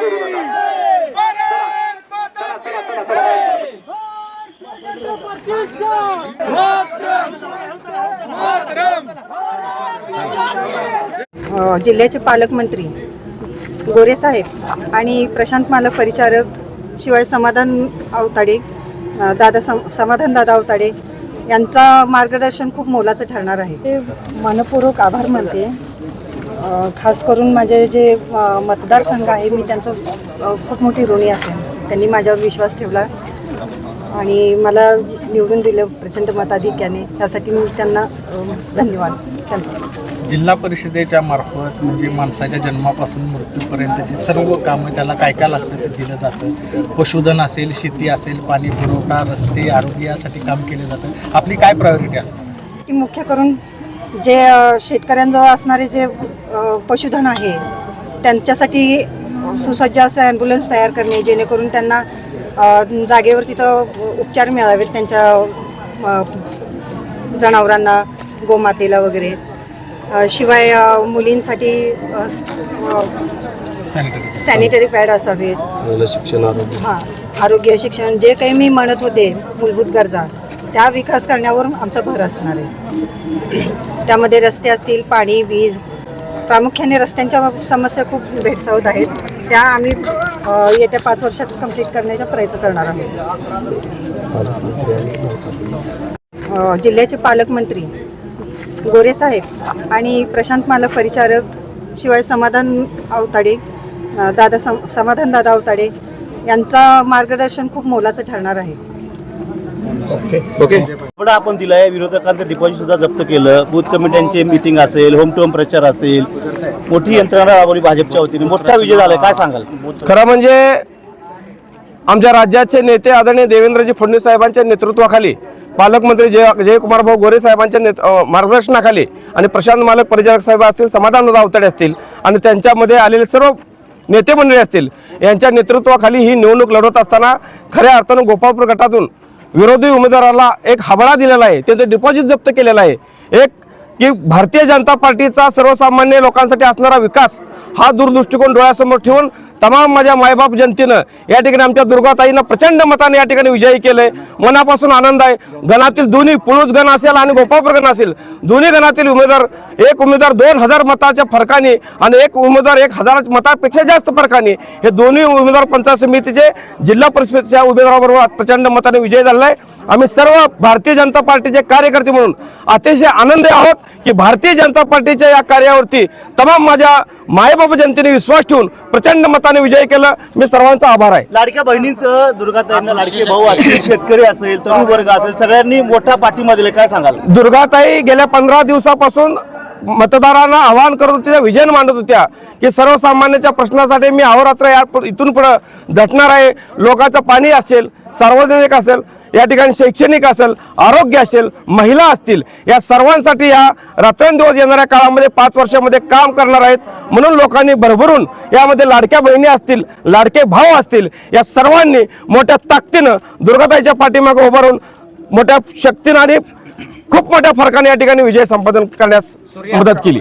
करू नका. जिल्ह्याचे पालकमंत्री गोरे साहेब आणि प्रशांत मालक परिचारक शिवाय समाधान अवताडे दादा सम समाधान दादा अवताडे यांचा मार्गदर्शन खूप मोलाचं ठरणार आहे. ते मनपूर्वक आभार मानते. खास करून माझे जे मतदारसंघ आहे मी त्यांचं खूप मोठी ऋणी असेल त्यांनी माझ्यावर विश्वास ठेवला आणि मला निवडून दिलं प्रचंड मताधिक्याने. त्यासाठी मी त्यांना धन्यवाद. त्यांचा जिल्हा परिषदेच्या मार्फत म्हणजे माणसाच्या जन्मापासून मृत्यूपर्यंतची सर्व कामं त्याला काय काय लागतं ते दिलं जातं. पशुधन असेल शेती असेल पाणी पुरवठा रस्ते आरोग्य यासाठी काम केलं जातं. आपली काय प्रायोरिटी असणार? की मुख्य करून जे शेतकऱ्यांजवळ असणारे जे पशुधन आहे त्यांच्यासाठी सुसज्ज असं ॲम्ब्युलन्स तयार करणे जेणेकरून त्यांना जागेवर तिथं उपचार मिळावेत त्यांच्या जनावरांना गोमातेला वगैरे. शिवाय मुलींसाठी सॅनिटरी पॅड असावेत. शिक्षण आरोग्य. हां आरोग्य शिक्षण जे काही मी म्हणत होते मूलभूत गरजा त्या विकास करण्यावर आमचा भर असणार आहे. त्यामध्ये रस्ते असतील पाणी वीज प्रामुख्याने रस्त्यांच्या समस्या खूप भेडसावत आहेत. त्या आम्ही येत्या पाच वर्षात कंप्लीट करण्याचा प्रयत्न करणार आहोत. जिल्ह्याचे पालकमंत्री गोरे साहेब आणि प्रशांत मालक परिचारक शिवाय समाधान अवताडे दादा सम समाधान दादा अवताडे यांचा मार्गदर्शन खूप मोलाचं ठरणार आहे. ओके पण आपण दिलाय विरोधकांचं डिपॉझिट सुद्धा जप्त केलं. बूथ कमिट्यांचे मिटिंग असेल होम टू होम प्रचार असेल. मोठी यंत्रणा राबवली भाजपच्या वतीने. मोठा विजय झालाय. काय सांगाल? खरं म्हणजे आमच्या राज्याचे नेते आदरणीय देवेंद्रजी फडणवीस साहेबांच्या नेतृत्वाखाली पालकमंत्री जय जयकुमार भाऊ गोरे साहेबांच्या नेत मार्गदर्शनाखाली आणि प्रशांत मालक परिचारक साहेब असतील समाधान अवतडे असतील आणि त्यांच्यामध्ये आलेले सर्व नेते मंडळी असतील यांच्या नेतृत्वाखाली ही निवडणूक लढवत असताना खऱ्या अर्थानं गोपाळपूर गटातून विरोधी उमेदवाराला एक हवाला दिलेला आहे. त्यांचं डिपॉझिट जप्त केलेलं आहे एक की भारतीय जनता पार्टीचा सर्वसामान्य लोकांसाठी असणारा विकास हा दूरदृष्टिकोन डोळ्यासमोर ठेवून तमाम माझ्या मायबाप जनतेनं या ठिकाणी आमच्या दुर्गाताईनं प्रचंड मताने या ठिकाणी विजयी केलंय. मनापासून आनंद आहे. गणातील दोन्ही पुळूस गण असेल आणि गोपाळपूर गण असेल दोन्ही गणातील उमेदवार एक उमेदवार दोन हजार मताच्या फरकाने आणि एक उमेदवार एक हजार मतापेक्षा जास्त फरकाने हे दोन्ही उमेदवार पंचायत समितीचे जिल्हा परिषदेच्या उमेदवाराबरोबर प्रचंड मताने विजय झालेला आहे आम्ही सर्व भारतीय जनता पार्टीचे कार्यकर्ते म्हणून अतिशय आनंदी आहोत की भारतीय जनता पार्टीच्या या कार्यावरती तमाम माझ्या मायबाप जनतेने विश्वास ठेवून प्रचंड मताने विजय केला. मी सर्वांचा आभार आहे. लाडक्या बहिणींचं दुर्गाताईंना लाडके भाऊ असतील शेतकरी असेल तरुण वर्ग असेल सगळ्यांनी मोठा पाठिंबा दिलाय काय सांगाल? दुर्गाताई गेल्या पंधरा दिवसापासून मतदारांना आवाहन करत होत्या विजन मांडत होत्या की सर्वसामान्यांच्या प्रश्नासाठी मी अहोरात्र या इथून पुढे झटणार आहे. लोकांचं पाणी असेल सार्वजनिक असेल या ठिकाणी शैक्षणिक असेल आरोग्य असेल महिला असतील या सर्वांसाठी या रात्रंदिवस येणाऱ्या काळामध्ये पाच वर्षामध्ये काम करणार आहेत म्हणून लोकांनी भरभरून यामध्ये लाडक्या बहिणी असतील लाडके भाऊ असतील या सर्वांनी मोठ्या ताकदीनं दुर्गाताईच्या पाठीमागे उभारून मोठ्या शक्तीनं आणि खूप मोठ्या फरकाने या ठिकाणी विजय संपादन करण्यास मदत केली